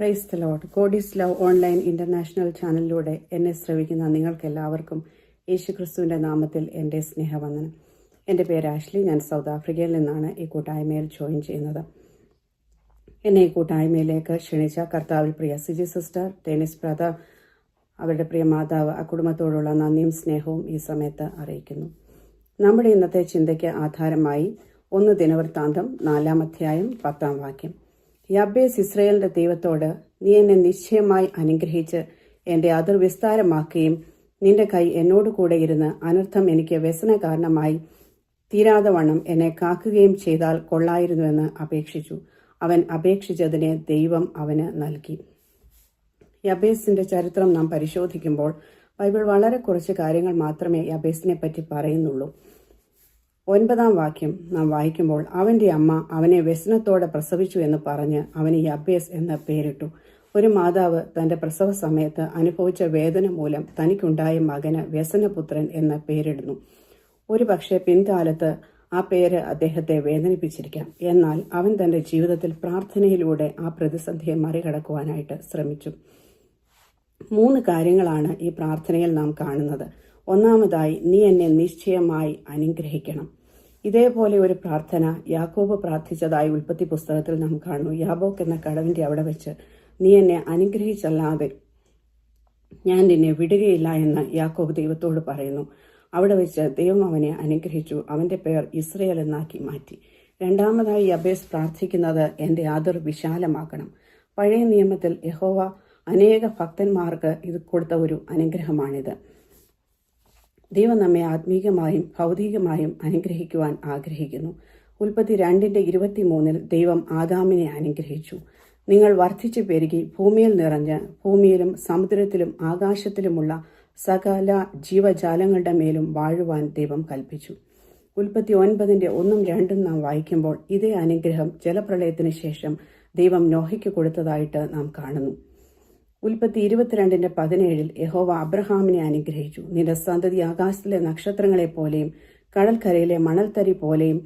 Praise the Lord God's love online international ചാനലിലൂടെ എന്നെ ശ്രവിക്കുന്ന നിങ്ങൾക്കെല്ലാവർക്കും യേശുക്രിസ്തുവിന്റെ നാമത്തിൽ എന്റെ സ്നേഹവന്ദനം. എന്റെ പേര് ആഷ്ലി. ഞാൻ സൗത്ത് ആഫ്രിക്കയിൽ നിന്നാണ് ഈ കൂട്ടായ്മയിൽ ജോയിൻ ചെയ്യുന്നത്. എന്നെ ഈ കൂട്ടായ്മയിലേക്ക് ക്ഷണിച്ച കർത്താവിൽ പ്രിയ സിജി സിസ്റ്റർ ടെനിസ് ബ്രദർ അവരുടെ പ്രിയ മാതാവ് ആ കുടുംബത്തോടുള്ള നന്ദിയും സ്നേഹവും ഈ സമയത്ത് അറിയിക്കുന്നു. നമ്മുടെ ഇന്നത്തെ ചിന്തയ്ക്ക് ആധാരമായി ഒന്ന് ദിനവൃത്താന്തം നാലാം അധ്യായം പത്താം വാക്യം. യബ്ബേസ് ഇസ്രയേലിന്റെ ദൈവത്തോട് നീ എന്നെ നിശ്ചയമായി അനുഗ്രഹിച്ച് എന്റെ അതിർ വിസ്താരമാക്കുകയും നിന്റെ കൈ എന്നോട് കൂടെ ഇരുന്ന് അനർത്ഥം എനിക്ക് വ്യസന കാരണമായി തീരാതെ വണ്ണം എന്നെ കാക്കുകയും ചെയ്താൽ കൊള്ളായിരുന്നുവെന്ന് അപേക്ഷിച്ചു. അവൻ അപേക്ഷിച്ചതിനെ ദൈവം അവന് നൽകി. യബേസിന്റെ ചരിത്രം നാം പരിശോധിക്കുമ്പോൾ ബൈബിൾ വളരെ കുറച്ച് കാര്യങ്ങൾ മാത്രമേ യബേസിനെ പറ്റി പറയുന്നുള്ളൂ. ഒൻപതാം വാക്യം നാം വായിക്കുമ്പോൾ അവന്റെ അമ്മ അവനെ വ്യസനത്തോടെ പ്രസവിച്ചു എന്ന് പറഞ്ഞ് അവന് യബേസ് എന്ന പേരിട്ടു. ഒരു മാതാവ് തന്റെ പ്രസവ സമയത്ത് അനുഭവിച്ച വേദന മൂലം തനിക്കുണ്ടായ മകന് വ്യസനപുത്രൻ എന്ന പേരിടുന്നു. ഒരു പക്ഷേ പിൻകാലത്ത് ആ പേര് അദ്ദേഹത്തെ വേദനിപ്പിച്ചിരിക്കാം. എന്നാൽ അവൻ തന്റെ ജീവിതത്തിൽ പ്രാർത്ഥനയിലൂടെ ആ പ്രതിസന്ധിയെ മറികടക്കുവാനായിട്ട് ശ്രമിച്ചു. മൂന്ന് കാര്യങ്ങളാണ് ഈ പ്രാർത്ഥനയിൽ നാം കാണുന്നത്. ഒന്നാമതായി നീ എന്നെ നിശ്ചയമായി അനുഗ്രഹിക്കണം. ഇതേപോലെ ഒരു പ്രാർത്ഥന യാക്കോബ് പ്രാർത്ഥിച്ചതായി ഉൽപ്പത്തി പുസ്തകത്തിൽ നാം കാണുന്നു. യാബോക്ക് എന്ന കടവിന്റെ അവിടെ വെച്ച് നീ എന്നെ അനുഗ്രഹിച്ചല്ലാതെ ഞാൻ നിന്നെ വിടുകയില്ല എന്ന് യാക്കോബ് ദൈവത്തോട് പറയുന്നു. അവിടെ വെച്ച് ദൈവം അവനെ അനുഗ്രഹിച്ചു. അവന്റെ പേർ ഇസ്രയേൽ എന്നാക്കി മാറ്റി. രണ്ടാമതായി അബേസ് പ്രാർത്ഥിക്കുന്നത് എന്റെ അതിർ വിശാലമാക്കണം. പഴയ നിയമത്തിൽ യഹോവ അനേക ഭക്തന്മാർക്ക് ഇത് കൊടുത്ത ഒരു അനുഗ്രഹമാണിത്. ദൈവം നമ്മെ ആത്മീകമായും ഭൗതികമായും അനുഗ്രഹിക്കുവാൻ ആഗ്രഹിക്കുന്നു. ഉൽപ്പത്തി രണ്ടിന്റെ ഇരുപത്തിമൂന്നിൽ ദൈവം ആദാമിനെ അനുഗ്രഹിച്ചു. നിങ്ങൾ വർദ്ധിച്ചു പെരുകി ഭൂമിയിൽ നിറഞ്ഞ് ഭൂമിയിലും സമുദ്രത്തിലും ആകാശത്തിലുമുള്ള സകല ജീവജാലങ്ങളുടെ മേലും വാഴുവാൻ ദൈവം കൽപ്പിച്ചു. ഉൽപ്പത്തി ഒൻപതിന്റെ ഒന്നും രണ്ടും നാം വായിക്കുമ്പോൾ ഇതേ അനുഗ്രഹം ജലപ്രളയത്തിന് ശേഷം ദൈവം നോഹയ്ക്ക് കൊടുത്തതായിട്ട് നാം കാണുന്നു. ഉൽപ്പത്തി ഇരുപത്തിരണ്ടിന്റെ പതിനേഴിൽ യഹോവ അബ്രഹാമിനെ അനുഗ്രഹിച്ചു. നിന്റെ സന്തതി ആകാശത്തിലെ നക്ഷത്രങ്ങളെ പോലെയും കടൽക്കരയിലെ മണൽത്തരി പോലെയും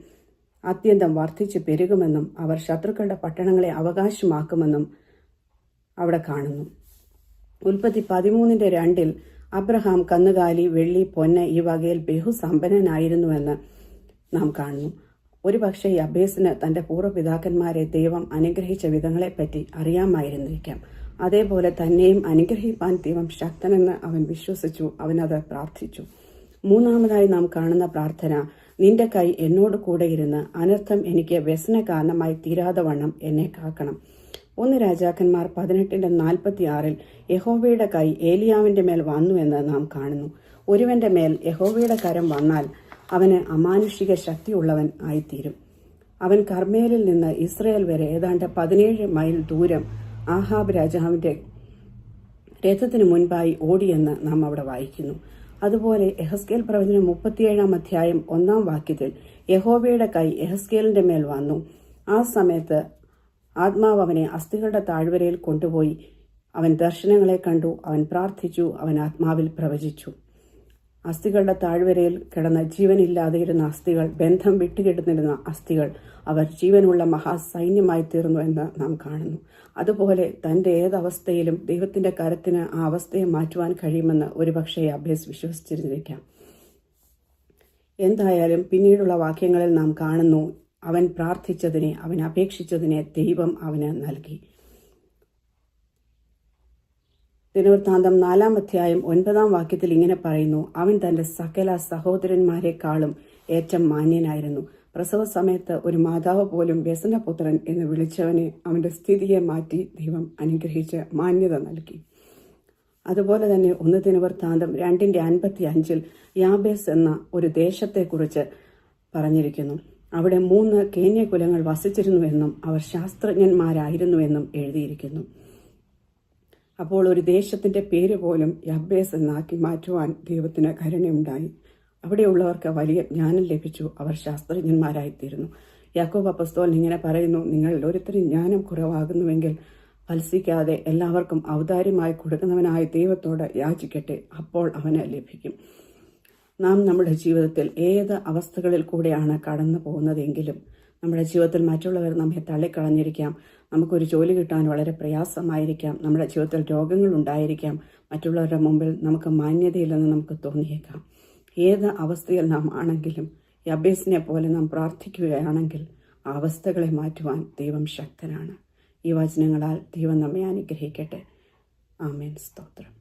അത്യന്തം വർദ്ധിച്ചു പെരുകുമെന്നും അവർ ശത്രുക്കളുടെ പട്ടണങ്ങളെ അവകാശമാക്കുമെന്നും അവിടെ കാണുന്നു. ഉൽപ്പത്തി പതിമൂന്നിന്റെ രണ്ടിൽ അബ്രഹാം കന്നുകാലി വെള്ളി പൊന്ന് ഈ വകയിൽ ബഹുസമ്പന്നനായിരുന്നുവെന്ന് നാം കാണുന്നു. ഒരുപക്ഷെ ഈ അബേസിന് തന്റെ പൂർവപിതാക്കന്മാരെ ദൈവം അനുഗ്രഹിച്ച വിധങ്ങളെപ്പറ്റി അറിയാമായിരുന്നിരിക്കാം. അതേപോലെ തന്നെയും അനുഗ്രഹിപ്പാൻ ദൈവം ശക്തനെന്ന് അവൻ വിശ്വസിച്ചു അവനത് പ്രാർത്ഥിച്ചു. മൂന്നാമതായി നാം കാണുന്ന പ്രാർത്ഥന നിന്റെ കൈ എന്നോട് കൂടെ ഇരുന്ന് അനർത്ഥം എനിക്ക് വ്യസന കാരണമായി തീരാതെ വണ്ണം എന്നെ കാക്കണം ഒന്ന് രാജാക്കന്മാർ പതിനെട്ടിന്റെ നാൽപ്പത്തി ആറിൽ യഹോവയുടെ കൈ ഏലിയാവിന്റെ മേൽ വന്നു എന്ന് നാം കാണുന്നു. ഒരുവന്റെ മേൽ യഹോവയുടെ കരം വന്നാൽ അവന് അമാനുഷിക ശക്തിയുള്ളവൻ ആയിത്തീരും. അവൻ കർമ്മേലിൽ നിന്ന് ഇസ്രയേൽ വരെ ഏതാണ്ട് പതിനേഴ് മൈൽ ദൂരം ആഹാബ് രാജാവിന്റെ രഥത്തിന് മുൻപായി ഓടിയെന്ന് നാം അവിടെ വായിക്കുന്നു. അതുപോലെ എഹസ്കേൽ പ്രവചനം മുപ്പത്തിയേഴാം അധ്യായം ഒന്നാം വാക്യത്തിൽ യഹോവയുടെ കൈ എഹസ്കേലിന്റെ മേൽ വന്നു. ആ സമയത്ത് ആത്മാവ് അവനെ അസ്ഥികളുടെ താഴ്വരയിൽ കൊണ്ടുപോയി. അവൻ ദർശനങ്ങളെ കണ്ടു അവൻ പ്രാർത്ഥിച്ചു അവൻ ആത്മാവിൽ പ്രവചിച്ചു. അസ്ഥികളുടെ താഴ്വരയിൽ കിടന്ന ജീവനില്ലാതെയിരുന്ന അസ്ഥികൾ ബന്ധം വിട്ടുകിടന്നിരുന്ന അസ്ഥികൾ അവർ ജീവനുള്ള മഹാസൈന്യമായി തീർന്നു എന്ന് നാം കാണുന്നു. അതുപോലെ തന്റെ ഏതവസ്ഥയിലും ദൈവത്തിന്റെ കരത്തിന് ആ അവസ്ഥയെ മാറ്റുവാൻ കഴിയുമെന്ന് ഒരുപക്ഷെ അഭ്യസ് വിശ്വസിച്ചിരുന്നിരിക്കാം. എന്തായാലും പിന്നീടുള്ള വാക്യങ്ങളിൽ നാം കാണുന്നു അവൻ പ്രാർത്ഥിച്ചതിനെ അവൻ അപേക്ഷിച്ചതിനെ ദൈവം അവന് നൽകി. ദിനവൃത്താന്തം നാലാം അധ്യായം ഒൻപതാം വാക്യത്തിൽ ഇങ്ങനെ പറയുന്നു അവൻ തന്റെ സകല സഹോദരന്മാരെക്കാളും ഏറ്റവും മാന്യനായിരുന്നു. പ്രസവ സമയത്ത് ഒരു മാതാവ് പോലും വ്യസനപുത്രൻ എന്ന് വിളിച്ചവനെ അവന്റെ സ്ഥിതിയെ മാറ്റി ദൈവം അനുഗ്രഹിച്ച് മാന്യത നൽകി. അതുപോലെ തന്നെ ഒന്ന് ദിനവൃത്താന്തം രണ്ടിന്റെ അൻപത്തി അഞ്ചിൽ യാബേസ് എന്ന ഒരു ദേശത്തെക്കുറിച്ച് പറഞ്ഞിരിക്കുന്നു. അവിടെ മൂന്ന് കേന്യ കുലങ്ങൾ വസിച്ചിരുന്നുവെന്നും അവർ ശാസ്ത്രജ്ഞന്മാരായിരുന്നുവെന്നും എഴുതിയിരിക്കുന്നു. അപ്പോൾ ഒരു ദേശത്തിന്റെ പേര് പോലും യബ്ബേസ് എന്നാക്കി മാറ്റുവാൻ ദൈവത്തിന് കരുണയുണ്ടായി അവിടെയുള്ളവർക്ക് വലിയ ജ്ഞാനം ലഭിച്ചു. അവർ ശാസ്ത്രജ്ഞന്മാരായിത്തീരുന്നു. യാക്കോബ് അപ്പസ്തോൽ ഇങ്ങനെ പറയുന്നു നിങ്ങൾ ഓരോരുത്തരും ജ്ഞാനം കുറവാകുന്നുവെങ്കിൽ ഫത്സിക്കാതെ എല്ലാവർക്കും ഔദാര്യമായി കൊടുക്കുന്നവനായ ദൈവത്തോട് യാചിക്കട്ടെ അപ്പോൾ അവന് ലഭിക്കും. നാം നമ്മുടെ ജീവിതത്തിൽ ഏത് അവസ്ഥകളിൽ കൂടെയാണ് കടന്നു പോകുന്നതെങ്കിലും നമ്മുടെ ജീവിതത്തിൽ മറ്റുള്ളവർ നമ്മെ തള്ളിക്കളഞ്ഞിരിക്കാം. നമുക്കൊരു ജോലി കിട്ടാൻ വളരെ പ്രയാസമായിരിക്കാം. നമ്മുടെ ജീവിതത്തിൽ രോഗങ്ങൾ ഉണ്ടായിരിക്കാം. മറ്റുള്ളവരുടെ മുമ്പിൽ നമുക്ക് മാന്യതയില്ലെന്ന് നമുക്ക് തോന്നിയേക്കാം. ഏത് അവസ്ഥയിൽ നാം ആണെങ്കിലും ഈ അബേസിനെ പോലെ നാം പ്രാർത്ഥിക്കുകയാണെങ്കിൽ ആ അവസ്ഥകളെ മാറ്റുവാൻ ദൈവം ശക്തനാണ്. ഈ വചനങ്ങളാൽ ദൈവം നമ്മെ അനുഗ്രഹിക്കട്ടെ. ആമേൻ. സ്തോത്രം.